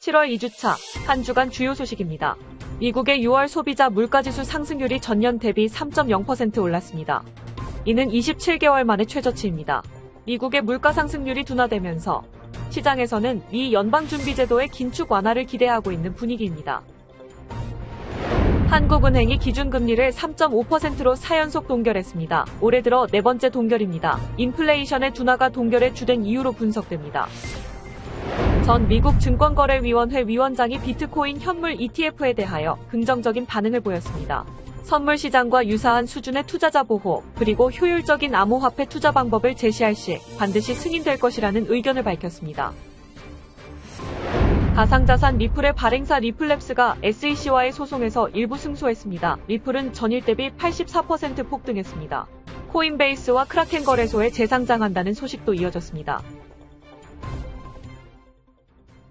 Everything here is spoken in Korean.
7월 2주차 한 주간 주요 소식입니다. 미국의 6월 소비자 물가지수 상승률이 전년 대비 3.0% 올랐습니다. 이는 27개월 만의 최저치입니다. 미국의 물가 상승률이 둔화되면서 시장에서는 미 연방준비제도의 긴축 완화를 기대하고 있는 분위기입니다. 한국은행이 기준금리를 3.5%로 4연속 동결했습니다. 올해 들어 네 번째 동결입니다. 인플레이션의 둔화가 동결의 주된 이유로 분석됩니다. 전 미국 증권거래위원회 위원장이 비트코인 현물 ETF에 대하여 긍정적인 반응을 보였습니다. 선물 시장과 유사한 수준의 투자자 보호, 그리고 효율적인 암호화폐 투자 방법을 제시할 시 반드시 승인될 것이라는 의견을 밝혔습니다. 가상자산 리플의 발행사 리플랩스가 SEC와의 소송에서 일부 승소했습니다. 리플은 전일 대비 84% 폭등했습니다. 코인베이스와 크라켄 거래소에 재상장한다는 소식도 이어졌습니다.